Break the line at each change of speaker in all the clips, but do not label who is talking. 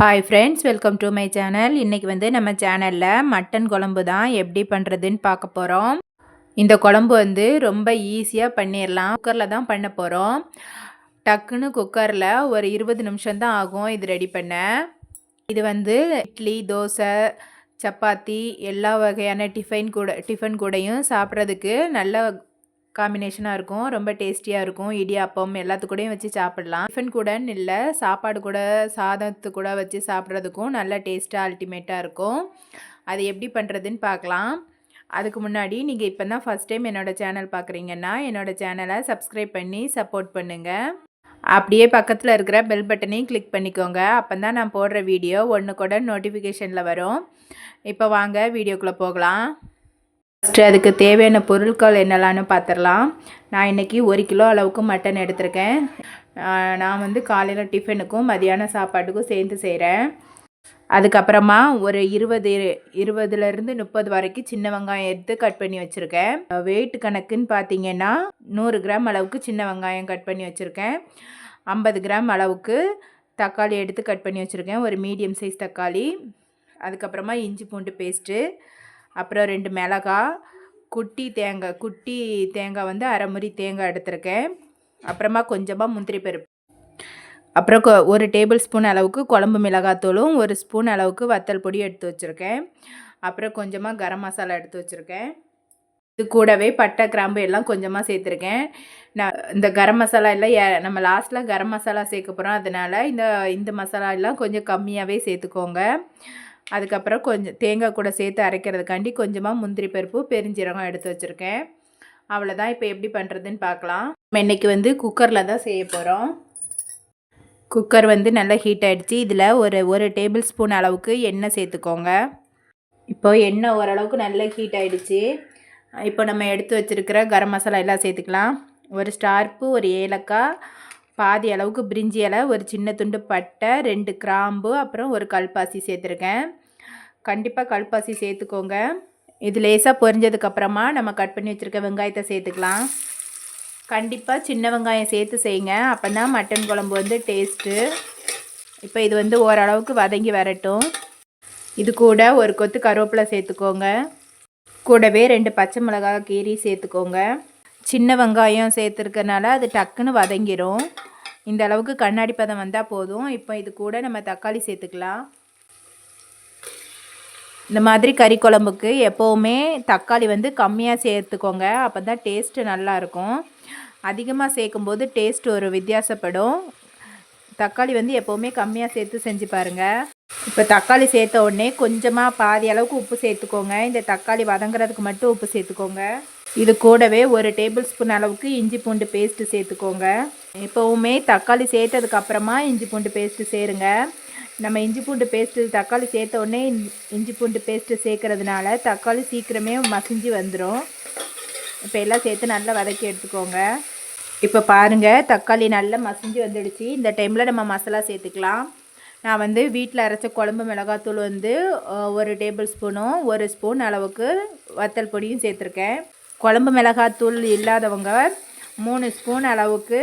Hi friends welcome to my channel இன்றைக்கி வந்து நம்ம சேனலில் மட்டன் குழம்பு தான் எப்படி பண்ணுறதுன்னு பார்க்க போகிறோம் இந்த குழம்பு வந்து ரொம்ப ஈஸியாக பண்ணிடலாம் குக்கரில் தான் பண்ண போகிறோம் டக்குன்னு குக்கரில் ஒரு இருபது நிமிஷம் தான் ஆகும் இது ரெடி பண்ண. இது வந்து இட்லி தோசை சப்பாத்தி எல்லா வகையான டிஃபன் கூட டிஃபன் கூடையும் சாப்பிட்றதுக்கு நல்ல காம்பினேஷனாக இருக்கும். ரொம்ப டேஸ்டியாக இருக்கும். இடியாப்பம் எல்லாத்துக்கூடையும் வச்சு சாப்பிடலாம். டிஃபன் கூடன்னு இல்லை சாப்பாடு கூட சாதத்து கூட வச்சு சாப்பிட்றதுக்கும் நல்ல டேஸ்ட்டாக அல்டிமேட்டாக இருக்கும். அது எப்படி பண்ணுறதுன்னு பார்க்கலாம் அதுக்கு முன்னாடி நீங்கள் இப்போ தான் ஃபஸ்ட் டைம் என்னோடய சேனல் பார்க்குறீங்கன்னா என்னோடய சேனலை சப்ஸ்கிரைப் பண்ணி சப்போர்ட் பண்ணுங்கள் அப்படியே பக்கத்தில் இருக்கிற பெல் பட்டனையும் கிளிக் பண்ணிக்கோங்க. அப்போ தான் நான் போடுற வீடியோ ஒன்று கூட நோட்டிஃபிகேஷனில் வரும். இப்போ வாங்க வீடியோக்குள்ளே போகலாம். ஃபஸ்ட்டு அதுக்கு தேவையான பொருட்கள் என்னெல்லாம்னு பார்த்துடலாம். நான் இன்றைக்கி ஒரு கிலோ அளவுக்கு மட்டன் எடுத்திருக்கேன். நான் வந்து காலையில் டிஃபனுக்கும் மதியான சாப்பாட்டுக்கும் சேர்ந்து செய்கிறேன் அதுக்கப்புறமா ஒரு இருபது இருபதுலேருந்து முப்பது வரைக்கும் சின்ன வெங்காயம் எடுத்து கட் பண்ணி வச்சுருக்கேன். வெயிட் கணக்குன்னு பார்த்தீங்கன்னா நூறு கிராம் அளவுக்கு சின்ன வெங்காயம் கட் பண்ணி வச்சுருக்கேன். ஐம்பது கிராம் அளவுக்கு தக்காளி எடுத்து கட் பண்ணி வச்சுருக்கேன். ஒரு மீடியம் சைஸ் தக்காளி. அதுக்கப்புறமா இஞ்சி பூண்டு பேஸ்ட்டு அப்புறம் ரெண்டு மிளகாய் குட்டி தேங்காய் குட்டி தேங்காய் வந்து அரை முறி தேங்காய் எடுத்திருக்கேன். அப்புறமா கொஞ்சமாக முந்திரி பருப்பு. அப்புறம் ஒரு டேபிள் ஸ்பூன் அளவுக்கு குழம்பு மிளகாத்தூளும் ஒரு ஸ்பூன் அளவுக்கு வத்தல் பொடி எடுத்து வச்சுருக்கேன். அப்புறம் கொஞ்சமாக கரம் மசாலா எடுத்து வச்சுருக்கேன். இது கூடவே பட்டை கிராம்பு எல்லாம் கொஞ்சமாக சேர்த்துருக்கேன். நான் இந்த கரம் மசாலா எல்லாம் ஏ- நம்ம லாஸ்ட்டில் கரம் மசாலா சேர்க்க போகிறோம் அதனால் இந்த இந்த மசாலா எல்லாம் கொஞ்சம் கம்மியாகவே சேர்த்துக்கோங்க. அதுக்கப்புறம் கொஞ்சம் தேங்காய் கூட சேர்த்து அரைக்கிறதுக்காண்டி கொஞ்சமாக முந்திரி பருப்பு பெருஞ்சீரகம் எடுத்து வச்சுருக்கேன். அவ்வளோதான் இப்போ எப்படி பண்ணுறதுன்னு பார்க்கலாம் நம்ம இன்றைக்கி வந்து குக்கரில் தான் செய்ய போகிறோம் குக்கர் வந்து நல்லா ஹீட் ஆகிடுச்சு இதில் ஒரு ஒரு டேபிள் ஸ்பூன் அளவுக்கு எண்ணெய் சேர்த்துக்கோங்க. இப்போ எண்ணெய் ஓரளவுக்கு நல்லா ஹீட் ஆகிடுச்சு இப்போ நம்ம எடுத்து வச்சுருக்கிற கரம் மசாலா எல்லாம் சேர்த்துக்கலாம். ஒரு ஸ்டார்ப்பு ஒரு ஏலக்காய் பாதி அளவுக்கு பிரிஞ்சி இலை ஒரு சின்ன துண்டு பட்டை ரெண்டு கிராம்பு அப்புறம் ஒரு கல்பாசி சேர்த்துருக்கேன். கண்டிப்பாக கல்பாசி சேர்த்துக்கோங்க. இது லேசாக பொரிஞ்சதுக்கப்புறமா நம்ம கட் பண்ணி வச்சுருக்க வெங்காயத்தை சேர்த்துக்கலாம். கண்டிப்பாக சின்ன வெங்காயம் சேர்த்து செய்யுங்க. அப்போ தான் மட்டன் குழம்பு வந்து டேஸ்ட்டு. இப்போ இது வந்து ஓரளவுக்கு வதங்கி வரட்டும். இது கூட ஒரு கொத்து கருவேப்பிலை சேர்த்துக்கோங்க. கூடவே ரெண்டு பச்சை மிளகாய் கீரி சேர்த்துக்கோங்க. சின்ன வெங்காயம் சேர்த்துருக்கனால அது டக்குன்னு வதங்கிரும். இந்த அளவுக்கு கண்ணாடி பதம் வந்தால் போதும். இப்போ இது கூட நம்ம தக்காளி சேர்த்துக்கலாம். இந்த மாதிரி கறி குழம்புக்கு எப்போவுமே தக்காளி வந்து கம்மியாக சேர்த்துக்கோங்க. அப்போ தான் டேஸ்ட்டு நல்லாயிருக்கும் அதிகமாக சேர்க்கும்போது டேஸ்ட் ஒரு வித்தியாசப்படும். தக்காளி வந்து எப்போவுமே கம்மியாக சேர்த்து செஞ்சு பாருங்கள் இப்போ தக்காளி சேர்த்த உடனே கொஞ்சமாக பாதி அளவுக்கு உப்பு சேர்த்துக்கோங்க. இந்த தக்காளி வதங்குறதுக்கு மட்டும் உப்பு சேர்த்துக்கோங்க. இது கூடவே ஒரு டேபிள் ஸ்பூன் அளவுக்கு இஞ்சி பூண்டு பேஸ்ட்டு சேர்த்துக்கோங்க. எப்போவுமே தக்காளி சேர்த்ததுக்கப்புறமா இஞ்சி பூண்டு பேஸ்ட்டு சேருங்க. நம்ம இஞ்சி பூண்டு பேஸ்ட்டு தக்காளி சேர்த்த உடனே இஞ்சி- பூண்டு பேஸ்ட்டு சேர்க்கறதுனால தக்காளி சீக்கிரமே மசிஞ்சு வந்துடும் இப்போ எல்லாம் சேர்த்து நல்லா வதக்கி எடுத்துக்கோங்க. இப்போ பாருங்கள் தக்காளி நல்லா மசிஞ்சு வந்துடுச்சு. இந்த டைமில் நம்ம மசாலா சேர்த்துக்கலாம். நான் வந்து வீட்டில் அரைச்ச குழம்பு மிளகாத்தூள் வந்து ஒரு டேபிள் ஸ்பூனும் ஒரு ஸ்பூன் அளவுக்கு வத்தல் பொடியும் சேர்த்துருக்கேன். குழம்பு மிளகாத்தூள் இல்லாதவங்க மூணு ஸ்பூன் அளவுக்கு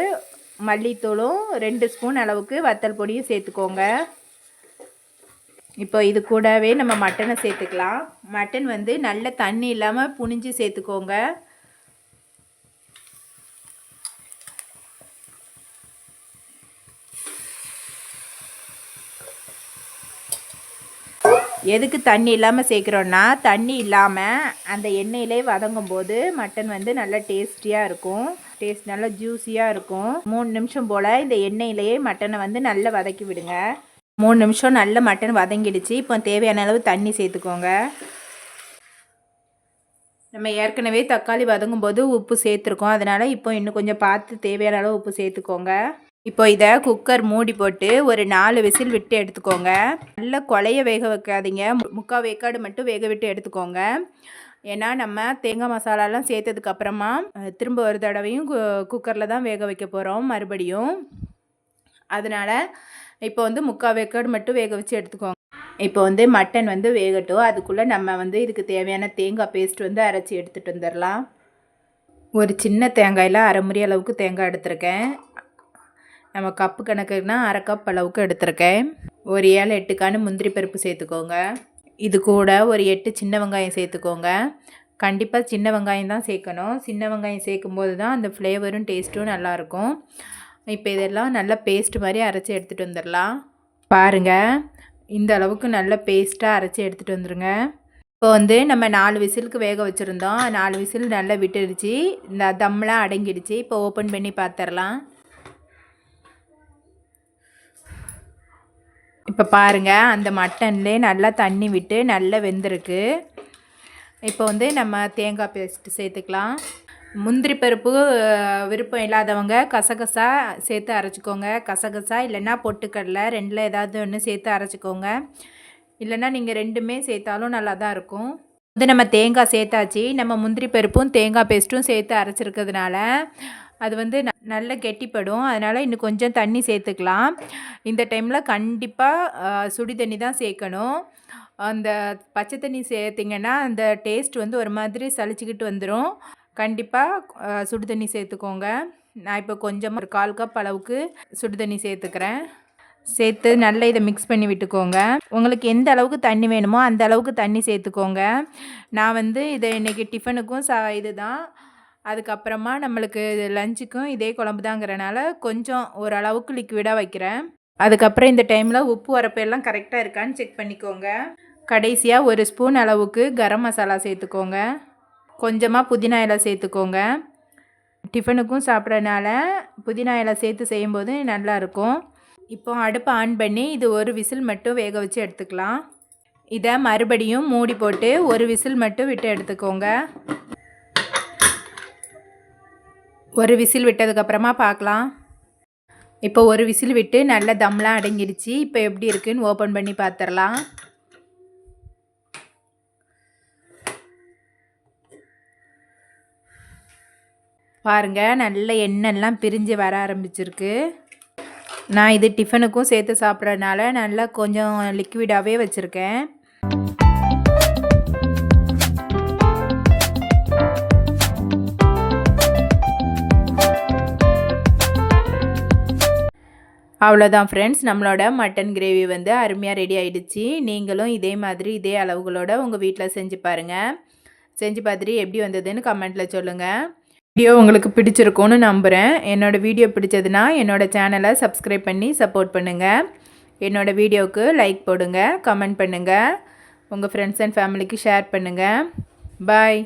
மல்லித்தூளும் ரெண்டு ஸ்பூன் அளவுக்கு வத்தல் பொடியும் சேர்த்துக்கோங்க. இப்போ இது கூடவே நம்ம மட்டனை சேர்த்துக்கலாம். மட்டன் வந்து நல்ல தண்ணி இல்லாமல் புனிஞ்சு சேர்த்துக்கோங்க. எதுக்கு தண்ணி இல்லாமல் சேர்க்குறோன்னா தண்ணி இல்லாமல் அந்த எண்ணெயிலே வதங்கும் போது மட்டன் வந்து நல்லா டேஸ்டியாக இருக்கும். டேஸ்ட் நல்லா ஜூஸியாக இருக்கும். மூணு நிமிஷம் போல் இந்த எண்ணெயிலேயே மட்டனை வந்து நல்லா வதக்கி விடுங்க. மூணு நிமிஷம் நல்ல மட்டன் வதங்கிடுச்சு. இப்போ தேவையான அளவு தண்ணி சேர்த்துக்கோங்க. நம்ம ஏற்கனவே தக்காளி வதங்கும் போது உப்பு சேர்த்துருக்கோம். அதனால் இப்போ இன்னும் கொஞ்சம் பார்த்து தேவையான அளவு உப்பு சேர்த்துக்கோங்க. இப்போ இதை குக்கர் மூடி போட்டு ஒரு நாலு விசில் விட்டு எடுத்துக்கோங்க. நல்லா குழைய வேக வைக்காதீங்க. முக்கால் வேக்காடு மட்டும் வேக விட்டு எடுத்துக்கோங்க. ஏன்னா நம்ம தேங்காய் மசாலாலாம் சேர்த்ததுக்கு அப்புறமா திரும்ப ஒரு தடவையும் குக்கரில் தான் வேக வைக்க போகிறோம் மறுபடியும். அதனால் இப்போ வந்து முக்கால் வேக்காடு மட்டும் வேக வச்சு எடுத்துக்கோங்க. இப்போ வந்து மட்டன் வந்து வேகட்டும். அதுக்குள்ளே நம்ம வந்து இதுக்கு தேவையான தேங்காய் பேஸ்ட் வந்து அரைச்சி எடுத்துகிட்டு வந்துடலாம் ஒரு சின்ன தேங்காயில் அரை முறி அளவுக்கு தேங்காய் எடுத்திருக்கேன். நம்ம கப்பு கணக்குனா அரை கப் அளவுக்கு எடுத்திருக்கேன். ஒரு ஏழு எட்டுக்கான முந்திரி பருப்பு சேர்த்துக்கோங்க. இது கூட ஒரு எட்டு சின்ன வெங்காயம் சேர்த்துக்கோங்க. கண்டிப்பாக சின்ன வெங்காயம் தான் சேர்க்கணும். சின்ன வெங்காயம் சேர்க்கும்போது தான் அந்த ஃப்ளேவரும் டேஸ்ட்டும் நல்லாயிருக்கும் இப்போ இதெல்லாம் நல்லா பேஸ்ட் மாதிரி அரைச்சி எடுத்துகிட்டு வந்துடலாம். பாருங்கள் இந்த அளவுக்கு நல்ல பேஸ்ட்டாக அரைச்சி எடுத்துகிட்டு வந்துடுங்க இப்போ வந்து நம்ம நாலு விசிலுக்கு வேக வச்சுருந்தோம். நாலு விசில் நல்லா விட்டுடுச்சு. இந்த தம்லாம் அடங்கிடுச்சு. இப்போ ஓப்பன் பண்ணி பார்த்துடலாம் இப்போ பாருங்கள் அந்த மட்டன்லேயே நல்லா தண்ணி விட்டு நல்லா வெந்திருக்கு. இப்போ வந்து நம்ம தேங்காய் பேஸ்ட்டு சேர்த்துக்கலாம். முந்திரி பருப்பு விருப்பம் இல்லாதவங்க கசகசா சேர்த்து அரைச்சிக்கோங்க. கசகசா இல்லைன்னா பொட்டுக்கடலை ரெண்டில் ஏதாவது ஒன்று சேர்த்து அரைச்சிக்கோங்க. இல்லைன்னா நீங்கள் ரெண்டுமே சேர்த்தாலும் நல்லா தான் இருக்கும். வந்து நம்ம தேங்காய் சேர்த்தாச்சு. நம்ம முந்திரி பருப்பும் தேங்காய் பேஸ்ட்டும் சேர்த்து அரைச்சிருக்கிறதுனால அது வந்து நல்ல கெட்டிப்படும். அதனால் இன்னும் கொஞ்சம் தண்ணி சேர்த்துக்கலாம். இந்த டைமில் கண்டிப்பாக சுடி தண்ணி தான் சேர்க்கணும். அந்த பச்சை தண்ணி சேர்த்திங்கன்னா அந்த டேஸ்ட் வந்து ஒரு மாதிரி சளிச்சிக்கிட்டு வந்துடும் கண்டிப்பாக சுடு தண்ணி சேர்த்துக்கோங்க. நான் இப்போ கொஞ்சம் ஒரு கால் கப் அளவுக்கு சுடு தண்ணி சேர்த்துக்கிறேன். சேர்த்து நல்லா இதை மிக்ஸ் பண்ணி விட்டுக்கோங்க. உங்களுக்கு எந்த அளவுக்கு தண்ணி வேணுமோ அந்த அளவுக்கு தண்ணி சேர்த்துக்கோங்க. நான் வந்து இதை இன்றைக்கி டிஃபனுக்கும் சா இது தான் அதுக்கப்புறமா நம்மளுக்கு லஞ்சுக்கும் இதே குழம்பு தாங்கிறனால கொஞ்சம் ஓரளவுக்கு லிக்விடாக வைக்கிறேன். அதுக்கப்புறம் இந்த டைமில் உப்பு வரப்பெல்லாம் கரெக்டாக இருக்கான்னு செக் பண்ணிக்கோங்க. கடைசியாக ஒரு ஸ்பூன் அளவுக்கு கரம் மசாலா சேர்த்துக்கோங்க. கொஞ்சமாக புதினா இலை சேர்த்துக்கோங்க. டிஃபனுக்கும் சாப்பிட்றனால புதினா இலை சேர்த்து செய்யும்போது நல்லாயிருக்கும் இப்போ அடுப்பை ஆன் பண்ணி இது ஒரு விசில் மட்டும் வேக வச்சு எடுத்துக்கலாம். இதை மறுபடியும் மூடி போட்டு ஒரு விசில் மட்டும் விட்டு எடுத்துக்கோங்க. ஒரு விசில் விட்டதுக்கப்புறமா பார்க்கலாம். இப்போ ஒரு விசில் விட்டு நல்ல தம்லாம் அடங்கிடுச்சு. இப்போ எப்படி இருக்குன்னு ஓப்பன் பண்ணி பார்த்துடலாம். பாருங்கள் நல்ல எண்ணெய்லாம் பிரிஞ்சு வர ஆரம்பிச்சிருக்கு. நான் இது டிஃபனுக்கும் சேர்த்து சாப்பிட்றதுனால நல்லா கொஞ்சம் லிக்விடாகவே வச்சுருக்கேன். அவ்வளோதான் ஃப்ரெண்ட்ஸ் நம்மளோட மட்டன் கிரேவி வந்து அருமையாக ரெடி ஆகிடுச்சு நீங்களும் இதே மாதிரி இதே அளவுகளோடு உங்கள் வீட்டில் செஞ்சு பாருங்கள் செஞ்சு பார்த்துட்டு எப்படி வந்ததுன்னு கமெண்ட்டில் சொல்லுங்கள் வீடியோ உங்களுக்கு பிடிச்சிருக்கும்னு நம்புகிறேன் என்னோடய வீடியோ பிடிச்சதுன்னா என்னோடய சேனலை சப்ஸ்கிரைப் பண்ணி சப்போர்ட் பண்ணுங்கள் என்னோடய வீடியோவுக்கு லைக் போடுங்க கமெண்ட் பண்ணுங்கள் உங்கள் ஃப்ரெண்ட்ஸ் அண்ட் ஃபேமிலிக்கு ஷேர் பண்ணுங்கள் பாய்